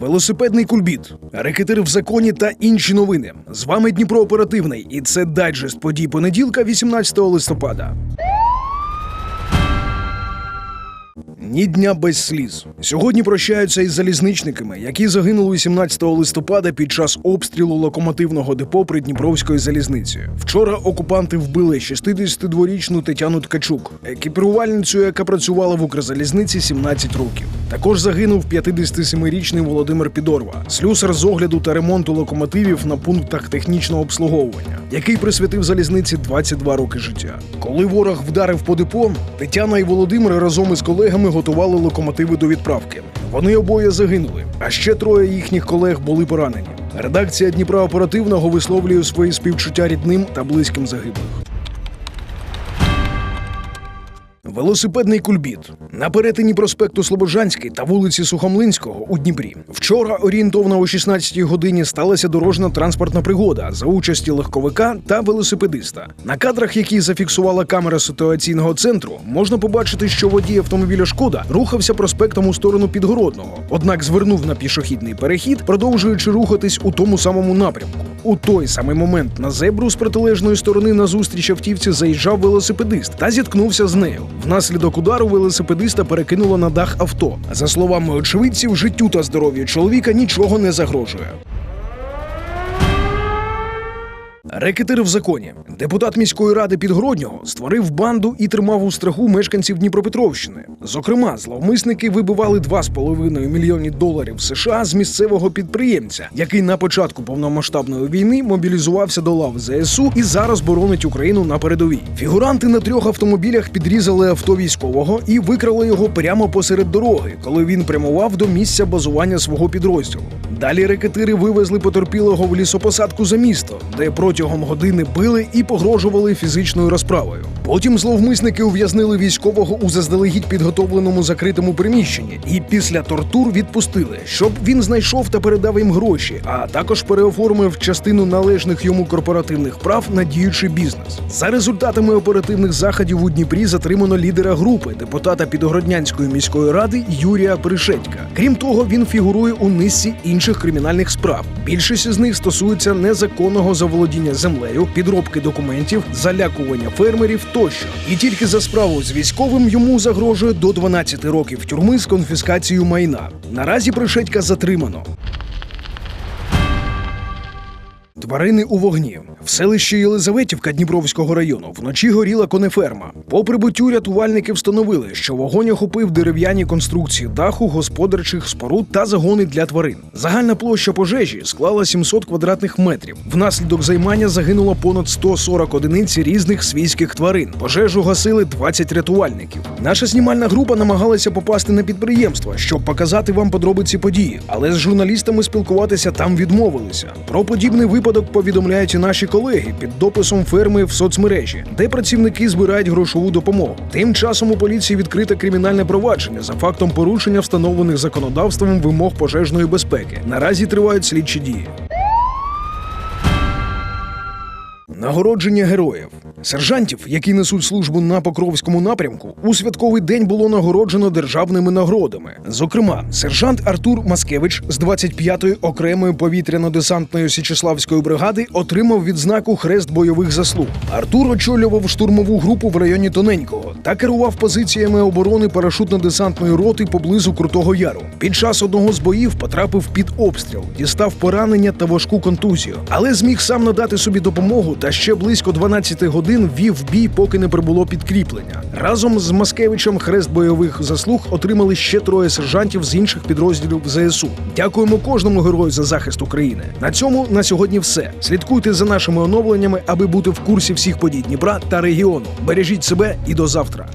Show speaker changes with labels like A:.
A: велосипедний кульбіт, рекетир в законі та інші новини. З вами Дніпро Оперативний, і це дайджест подій понеділка, 18 листопада. Ні дня без сліз. Сьогодні прощаються із залізничниками, які загинули 17 листопада під час обстрілу локомотивного депо Придніпровської залізниці. Вчора окупанти вбили 62-річну Тетяну Ткачук, екіпірувальницю, яка працювала в Укрзалізниці 17 років. Також загинув 57-річний Володимир Підорва, слюсар з огляду та ремонту локомотивів на пунктах технічного обслуговування, який присвятив залізниці 22 роки життя. Коли ворог вдарив по депо, Тетяна і Володимир разом із колегами готували локомотиви до відправки. Вони обоє загинули, а ще троє їхніх колег були поранені. Редакція Дніпра оперативного висловлює свої співчуття рідним та близьким загиблих. Велосипедний кульбіт на перетині проспекту Слобожанський та вулиці Сухомлинського у Дніпрі. Вчора орієнтовно о 16-й годині сталася дорожна транспортна пригода за участі легковика та велосипедиста. На кадрах, які зафіксувала камера ситуаційного центру, можна побачити, що водій автомобіля Шкода рухався проспектом у сторону Підгородного, однак звернув на пішохідний перехід, продовжуючи рухатись у тому самому напрямку. У той самий момент на зебру з протилежної сторони назустріч автівці заїжджав велосипедист та зіткнувся з нею. Внаслідок удару велосипедиста перекинуло на дах авто. За словами очевидців, життю та здоров'ю чоловіка нічого не загрожує. Рекетир в законі. Депутат міської ради Підгороднього створив банду і тримав у страху мешканців Дніпропетровщини. Зокрема, зловмисники вибивали 2,5 мільйони доларів США з місцевого підприємця, який на початку повномасштабної війни мобілізувався до лав ЗСУ і зараз боронить Україну на передовій. Фігуранти на трьох автомобілях підрізали авто військового і викрали його прямо посеред дороги, коли він прямував до місця базування свого підрозділу. Далі рекетири вивезли потерпілого в лісопосадку за місто, де протягом години били і погрожували фізичною розправою. Потім зловмисники ув'язнили військового у заздалегідь підготовленому закритому приміщенні і після тортур відпустили, щоб він знайшов та передав їм гроші, а також переоформив частину належних йому корпоративних прав на діючий бізнес. За результатами оперативних заходів у Дніпрі затримано лідера групи депутата Підгороднянської міської ради Юрія Пришетька. Крім того, він фігурує у низці інших кримінальних справ. Більшість з них стосується незаконного заволодіння землею, підробки документів, залякування фермерів тощо. І тільки за справу з військовим йому загрожує до 12 років тюрми з конфіскацією майна. Наразі Пришетька затримано. Тварини у вогні в селищі Єлизаветівка Дніпровського району вночі горіла конеферма. По прибуттю рятувальники встановили, що вогонь охопив дерев'яні конструкції даху, господарчих споруд та загони для тварин. Загальна площа пожежі склала 700 квадратних метрів. Внаслідок займання загинуло понад 140 одиниць різних свійських тварин. Пожежу гасили 20 рятувальників. Наша знімальна група намагалася попасти на підприємство, щоб показати вам подробиці події, але з журналістами спілкуватися там відмовилися. Про подібний випадок повідомляють і наші колеги під дописом ферми в соцмережі, де працівники збирають грошову допомогу. Тим часом у поліції відкрите кримінальне провадження за фактом порушення встановлених законодавством вимог пожежної безпеки. Наразі тривають слідчі дії. Нагородження героїв сержантів, які несуть службу на Покровському напрямку, у святковий день було нагороджено державними нагородами. Зокрема, сержант Артур Маскевич з 25-ї окремої повітряно-десантної Січеславської бригади отримав відзнаку Хрест бойових заслуг. Артур очолював штурмову групу в районі Тоненького та керував позиціями оборони парашутно-десантної роти поблизу Крутого Яру. Під час одного з боїв потрапив під обстріл, дістав поранення та важку контузію, але зміг сам надати собі допомогу та ще близько 12 годин вів бій, поки не прибуло підкріплення. Разом з Маскевичем хрест бойових заслуг отримали ще троє сержантів з інших підрозділів ЗСУ. Дякуємо кожному герою за захист України. На цьому на сьогодні все. Слідкуйте за нашими оновленнями, аби бути в курсі всіх подій Дніпра та регіону. Бережіть себе і до завтра.